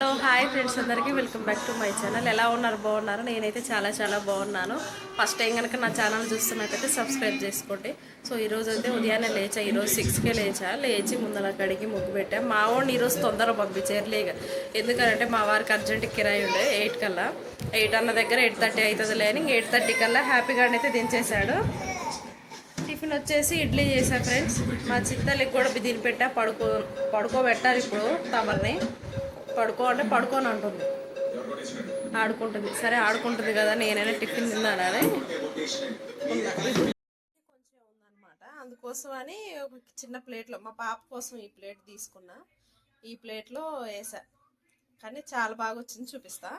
Hello hi friends అందరికీ welcome back to my channel. ఎలా ఉన్నారు? బాగున్నారు? నేనైతే చాలా చాలా బాగున్నాను. ఫస్ట్ టైం కనుక నా ఛానల్ చూస్తున్నట్టయితే సబ్స్క్రైబ్ చేసుకోండి. సో ఈరోజు అయితే ఉదయాన్నే లేచా ఈరోజు సిక్స్కే లేచా. లేచి ముందర కడిగి ముగ్గు పెట్టా. మా వాడిని ఈరోజు తొందరగా పంపించారు లేక. ఎందుకంటే మా వారికి అర్జెంట్ కిరాయి ఉండే ఎయిట్ కల్లా. ఎయిట్ అన్న దగ్గర ఎయిట్ థర్టీ అవుతుంది లేని ఎయిట్ థర్టీ కల్లా హ్యాపీగా అయితే దించేశాడు. టిఫిన్ వచ్చేసి ఇడ్లీ చేశా ఫ్రెండ్స్. మా చిత్తలకి కూడా దీని పెట్టా పడుకో పడుకోబెట్టారు ఇప్పుడు తమర్ని పడుకో అంటే పడుకోని అంటుంది ఆడుకుంటుంది. సరే ఆడుకుంటుంది కదా నేనైనా టిఫిన్ తిన్నానని కొంచెం ఉందన్నమాట. అందుకోసం అని ఒక చిన్న ప్లేట్లో మా పాప కోసం ఈ ప్లేట్ తీసుకున్నా. ఈ ప్లేట్లో వేసా. కానీ చాలా బాగా వచ్చింది చూపిస్తా.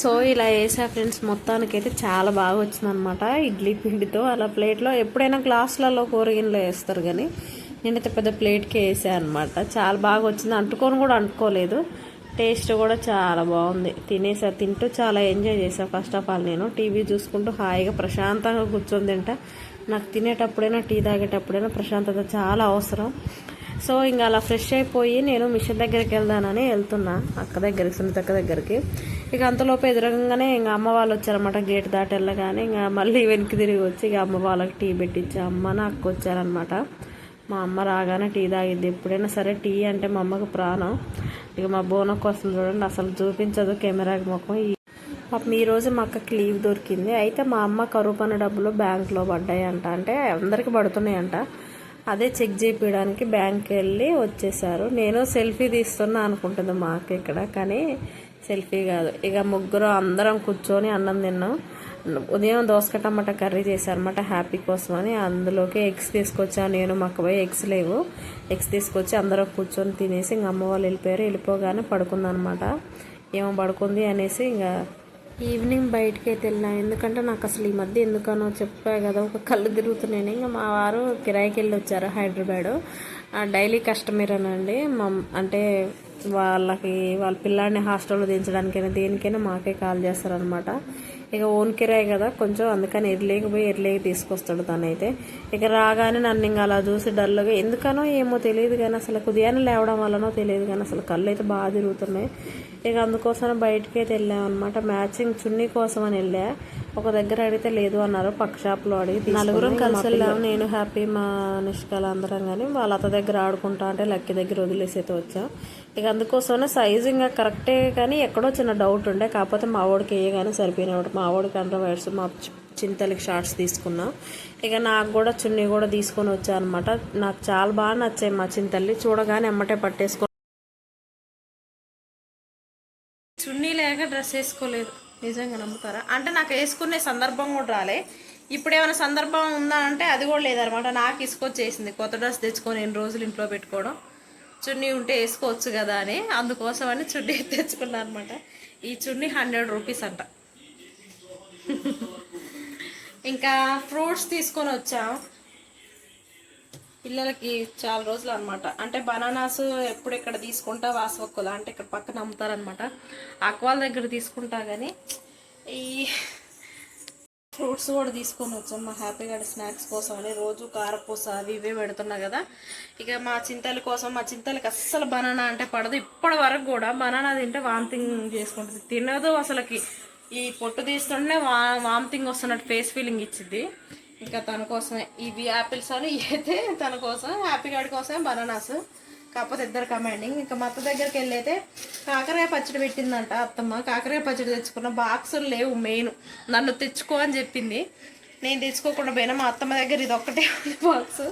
సో ఇలా వేసా ఫ్రెండ్స్. మొత్తానికి అయితే చాలా బాగా వచ్చిందనమాట ఇడ్లీ పిండితో అలా ప్లేట్లో. ఎప్పుడైనా గ్లాసులలో కూరగిన్లో వేస్తారు కానీ నేనైతే పెద్ద ప్లేట్కి వేసాను అనమాట చాలా బాగా వచ్చింది. అంటుకొని కూడా అంటుకోలేదు. టేస్ట్ కూడా చాలా బాగుంది. తినేసా తింటూ చాలా ఎంజాయ్ చేసాను ఫస్ట్ ఆఫ్ ఆల్ నేను. టీవీ చూసుకుంటూ హాయిగా ప్రశాంతంగా కూర్చొని తింటా. నాకు తినేటప్పుడైనా టీ తాగేటప్పుడైనా ప్రశాంతత చాలా అవసరం. సో ఇంకా అలా ఫ్రెష్ అయిపోయి నేను మిషన్ దగ్గరికి వెళ్దానని వెళ్తున్నా. అక్క దగ్గరికి సునీతక్క దగ్గరికి. ఇక అంతలోపు ఎదురంగానే ఇంకా అమ్మ వాళ్ళు వచ్చారనమాట గేట్ దాటి వెళ్ళగానే ఇంకా మళ్ళీ వెనక్కి తిరిగి వచ్చి ఇక అమ్మ వాళ్ళకి టీ పెట్టించి. అమ్మ నాకు వచ్చారనమాట మా అమ్మ రాగానే టీ తాగిద్ది ఎప్పుడైనా సరే టీ అంటే మా అమ్మకు ప్రాణం. ఇక మా బోనకు వస్తుంది చూడండి అసలు చూపించదు కెమెరాకి ముఖం. పాపం ఈరోజు రోజు మా అక్కకి లీవ్ దొరికింది. అయితే మా అమ్మ కరువు పని డబ్బులు బ్యాంక్లో పడ్డాయంట. అంటే అందరికీ పడుతున్నాయంట. అదే చెక్ చేయించడానికి బ్యాంక్కి వెళ్ళి వచ్చేసారు. నేను సెల్ఫీ తీస్తున్నా అనుకుంటుంది మా అక్క ఇక్కడ. కానీ సెల్ఫీ కాదు. ఇక ముగ్గురు అందరం కూర్చొని అన్నం తిన్నాం. ఉదయం దోసకాయ టమాటా కర్రీ చేశారన్నమాట హ్యాపీ కోసం అని అందులోకి ఎగ్స్ తీసుకొచ్చాను నేను మాకు పోయి ఎగ్స్ లేవు. ఎగ్స్ తీసుకొచ్చి అందరూ కూర్చొని తినేసి ఇంక అమ్మ వాళ్ళు వెళ్ళిపోయారు. వెళ్ళిపోగానే పడుకుందనమాట ఏమో పడుకుంది అనేసి ఇంకా ఈవినింగ్ బయటికి అయితే వెళ్ళినా. ఎందుకంటే నాకు అసలు ఈ మధ్య ఎందుకనో చెప్పా కదా ఒక కళ్ళు తిరుగుతున్నాయి ఇంకా మా వారు కిరాయికి వెళ్ళి వచ్చారు హైదరాబాద్. డైలీ కస్టమర్ అనండి. మా అంటే వాళ్ళకి వాళ్ళ పిల్లాడిని హాస్టల్లో దించడానికైనా దేనికైనా మాకే కాల్ చేస్తారనమాట ఇక ఓన్ కిరాయి కదా కొంచెం అందుకని ఎర్లీకి పోయి తీసుకొస్తాడు తనైతే. ఇక రాగానే నన్ను ఇంకా అలా చూసి డల్గా ఎందుకనో ఏమో తెలియదు కానీ అసలు ఉదయాన్నే లేవడం వల్లనో తెలియదు కానీ అసలు కళ్ళు అయితే బాగా తిరుగుతున్నాయి. ఇక అందుకోసం బయటికి అయితే వెళ్ళామన్నమాట మ్యాచింగ్ చున్నీ కోసం అని వెళ్ళా. ఒక దగ్గర అడిగితే లేదు అన్నారు. పక్క షాప్లో అడిగి నలుగురం కలిసి వెళ్ళాము నేను హ్యాపీ మా నిష్కల అందరం కానీ వాళ్ళ అత్త దగ్గర ఆడుకుంటా అంటే లక్కీ దగ్గర వదిలేసి అయితే వచ్చాం. ఇక అందుకోసమే సైజ్ ఇంకా కరెక్టే కానీ ఎక్కడో చిన్న డౌట్ ఉండే. కాకపోతే మా వాడికి వేయగానే సరిపోయినప్పుడు మా వాడికి అండర్ వైర్స్ మా చింతలకి షార్ట్స్ తీసుకున్నా. ఇక నాకు కూడా చున్నీ కూడా తీసుకొని వచ్చా అనమాట నాకు చాలా బాగా నచ్చాయి మా చింతల్లి చూడగానే ఎమ్మటే పట్టేసుకో చున్నీ డ్రెస్ వేసుకోలేదు. నిజంగా నమ్ముతారా? అంటే నాకు వేసుకునే సందర్భం కూడా రాలే. ఇప్పుడు ఏమైనా సందర్భం ఉందా అంటే అది కూడా లేదనమాట. నాకు ఇసుకొచ్చేసింది. కొత్త డ్రెస్ తెచ్చుకొని ఎన్ని రోజులు ఇంట్లో పెట్టుకోవడం. చున్నీ ఉంటే వేసుకోవచ్చు కదా అని. అందుకోసం అని చున్నీ తెచ్చుకున్నాను అనమాట. ఈ చున్నీ హండ్రెడ్ రూపీస్ అంట. ఇంకా ఫ్రూట్స్ తీసుకొని వచ్చాం. పిల్లలకి చాలా రోజులు అనమాట అంటే బనానాస్ ఎప్పుడు ఇక్కడ తీసుకుంటా వాసవక్కుల అంటే ఇక్కడ పక్కన అమ్ముతారనమాట అక్వాల దగ్గర తీసుకుంటా కానీ ఈ ఫ్రూట్స్ కూడా తీసుకొని వచ్చాం మా హ్యాపీగా స్నాక్స్ కోసం అని. రోజు కారపూస అవి ఇవే పెడుతున్నా కదా. ఇక మా చింతల కోసం మా చింతలకి అస్సలు బనానా అంటే పడదు. ఇప్పటి వరకు కూడా బనానా తింటే వామిటింగ్ చేసుకుంటుంది. తినదు అసలుకి. ఈ పొట్టు తీస్తుంటే వా వామిటింగ్ వస్తున్నట్టు ఫేస్ ఫీలింగ్ ఇచ్చింది ఇంకా తన కోసమే. ఇవి యాపిల్స్ అని అయితే తన కోసం హ్యాపీ గార్డ్ కోసమే బనానాస్. కాకపోతే ఇద్దరు కమాండింగ్ ఇంకా మా అత్త దగ్గరికి వెళ్ళైతే కాకరాయ పచ్చడి పెట్టిందంట అత్తమ్మ. కాకరాయ పచ్చడి తెచ్చుకున్న బాక్సులు లేవు మెయిన్. నన్ను తెచ్చుకో అని చెప్పింది. నేను తెచ్చుకోకుండా పోయినా మా అత్తమ్మ దగ్గర ఇది ఒక్కటే ఉంది బాక్స్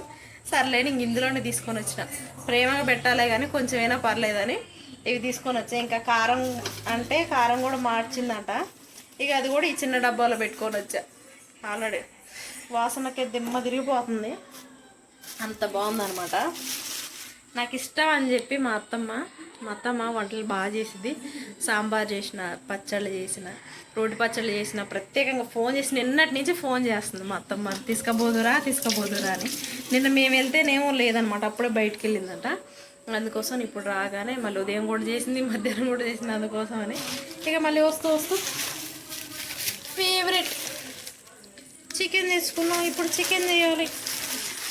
సర్లే ఇంక ఇందులోనే తీసుకొని వచ్చిన. ప్రేమగా పెట్టాలే కానీ కొంచెమైనా పర్లేదని ఇవి తీసుకొని వచ్చా. ఇంకా కారం అంటే కారం కూడా మార్చిందంట. ఇక అది కూడా ఈ చిన్న డబ్బాలో పెట్టుకొని వచ్చా. ఆల్రెడీ వాసనకి దిమ్మ తిరిగిపోతుంది. అంత బాగుందనమాట నాకు ఇష్టం అని చెప్పి మా అత్తమ్మ మా అత్తమ్మ వంటలు బాగా చేసింది సాంబార్ చేసిన పచ్చళ్ళు చేసిన రోటి పచ్చళ్ళు చేసిన ప్రత్యేకంగా ఫోన్ చేసి నిన్నటి నుంచి ఫోన్ చేస్తుంది మా అత్తమ్మ. తీసుకపోదురా తీసుకపోదురా అని. నిన్న మేము వెళ్తేనేమో లేదనమాట అప్పుడే బయటికి వెళ్ళిందంట అందుకోసం ఇప్పుడు రాగానే మళ్ళీ ఉదయం కూడా చేసింది మధ్యాహ్నం కూడా చేసింది అందుకోసం అని. ఇక మళ్ళీ వస్తూ వస్తూ చికెన్ తెచ్చుకున్నాం ఇప్పుడు చికెన్ చేయాలి.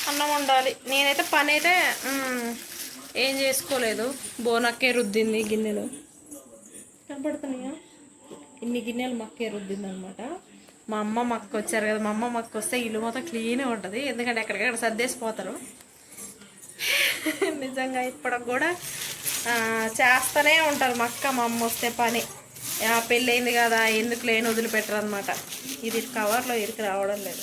అన్నం వండాలి. నేనైతే పని అయితే ఏం చేసుకోలేదు. బోనక్కే రుద్దింది గిన్నెలు. కనపడుతున్నాయా? ఇన్ని గిన్నెలు మక్కే రుద్దింది అనమాట మా అమ్మ మక్క వచ్చారు కదా. మా అమ్మ మక్క వస్తే ఇల్లు మొత్తం క్లీన్గా ఉంటుంది. ఎందుకంటే ఎక్కడికక్కడ సర్దేసిపోతారు. నిజంగా ఇప్పటికి కూడా చేస్తూనే ఉంటారు మా అక్క. మా అమ్మ వస్తే పని. పెళ్ళయింది కదా ఎందుకు లేని వదిలిపెట్టరు అనమాట ఇది కవర్లో ఇరికి రావడం లేదు.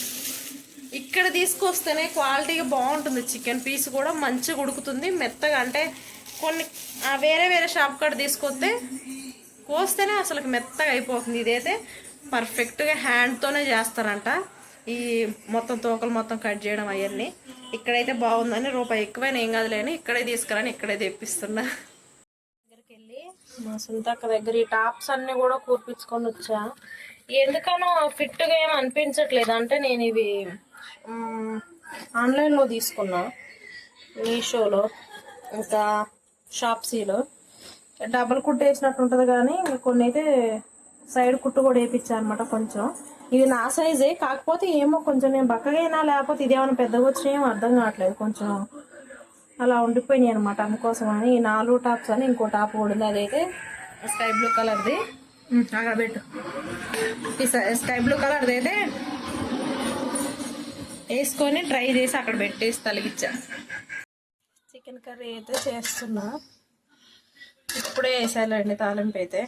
ఇక్కడ తీసుకొస్తేనే క్వాలిటీగా బాగుంటుంది చికెన్ పీస్ కూడా మంచిగా ఉడుకుతుంది మెత్తగా. అంటే కొన్ని ఆ, వేరే వేరే షాప్ కాడ తీసుకొస్తే కోస్తేనే అసలు మెత్తగా అయిపోతుంది. ఇదైతే పర్ఫెక్ట్గా హ్యాండ్తోనే చేస్తారంట. ఈ మొత్తం తోకలు మొత్తం కట్ చేయడం అవన్నీ. ఇక్కడైతే బాగుందని రూపాయి ఎక్కువైనా ఏం కాదులేని ఇక్కడే తీసుకురాని ఇక్కడే తెప్పిస్తున్నా. మా సుంతక్క దగ్గర ఈ టాప్స్ అన్ని కూడా కూర్పించుకొని వచ్చా. ఎందుకనో ఫిట్గా ఏం అనిపించట్లేదు. అంటే నేను ఇవి ఆన్లైన్లో తీసుకున్నా మీషోలో ఇంకా షాప్సీలో. డబల్ కుట్టు వేసినట్టు ఉంటుంది కానీ కొన్ని అయితే సైడ్ కుట్టు కూడా వేయించా అనమాట కొంచెం. ఇది నా సైజే కాకపోతే ఏమో కొంచెం నేను బక్కగా అయినా లేకపోతే ఇదేమైనా పెద్దగా వచ్చినాయేమో అర్థం కావట్లేదు కొంచెం. అలా ఉండిపోయినాయి అనమాట అందుకోసం అని ఈ నాలుగు టాప్స్ అని ఇంకో టాప్ కూడా ఉంది. అదైతే స్కై బ్లూ కలర్ది. అక్కడ పెట్టు. ఈ స- స్కై బ్లూ కలర్ది అయితే వేసుకొని ట్రై చేసి అక్కడ పెట్టేసి తలిగిచ్చా. చికెన్ కర్రీ అయితే చేస్తున్నా. ఇప్పుడే వేసాలండి తాలింపు అయితే.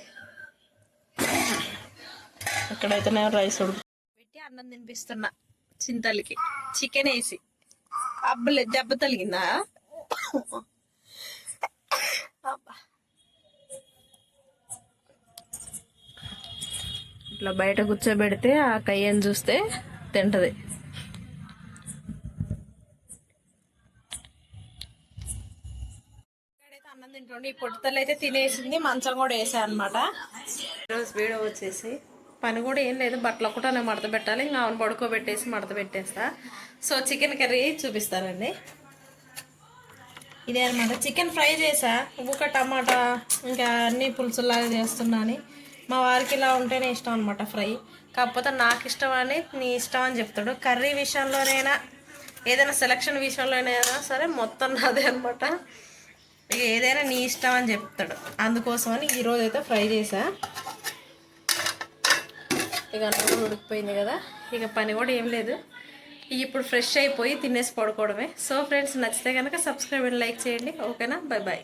ఇక్కడైతే నేను రైస్ ఉడుకు పెట్టి అన్నం తినిపిస్తున్నా చింతలకి చికెన్ వేసి. అబ్బలే దెబ్బ తలిగిందా. ఇట్లా బయట కూర్చోబెడితే ఆ కయ్యని చూస్తే తింటది. అన్నం తింటుండే. ఈ పొట్టుతలు అయితే తినేసింది మంచం కూడా వేసా అనమాట ఈరోజు వీడియో వచ్చేసి పని కూడా ఏం లేదు బట్టలు ఒకటే నేను మడత పెట్టాలి ఇంకా ఆమెను పడుకోబెట్టేసి మడత పెట్టేస్తా. సో చికెన్ కర్రీ చూపిస్తానండి. ఇదే అనమాట చికెన్ ఫ్రై చేసా. ఉక్క టమాటా ఇంకా అన్ని పులుసులాగా చేస్తున్నా అని. మా వారికి ఇలా ఉంటేనే ఇష్టం అనమాట ఫ్రై. కాకపోతే నాకు ఇష్టం అని నీ ఇష్టం అని చెప్తాడు. కర్రీ విషయంలోనైనా ఏదైనా సెలక్షన్ విషయంలోనైనా సరే మొత్తం నాదే అనమాట ఏదైనా నీ ఇష్టం అని చెప్తాడు. అందుకోసమని ఈరోజు అయితే ఫ్రై చేసా. ఇక అన్నం ఉడికిపోయింది కదా. ఇక పని కూడా ఏం లేదు. ఇప్పుడు ఫ్రెష్ అయిపోయి తినేసి పడుకోవడమే. సో ఫ్రెండ్స్ నచ్చితే కనుక సబ్స్క్రైబ్ అండ్ లైక్ చేయండి. ఓకేనా? Bye bye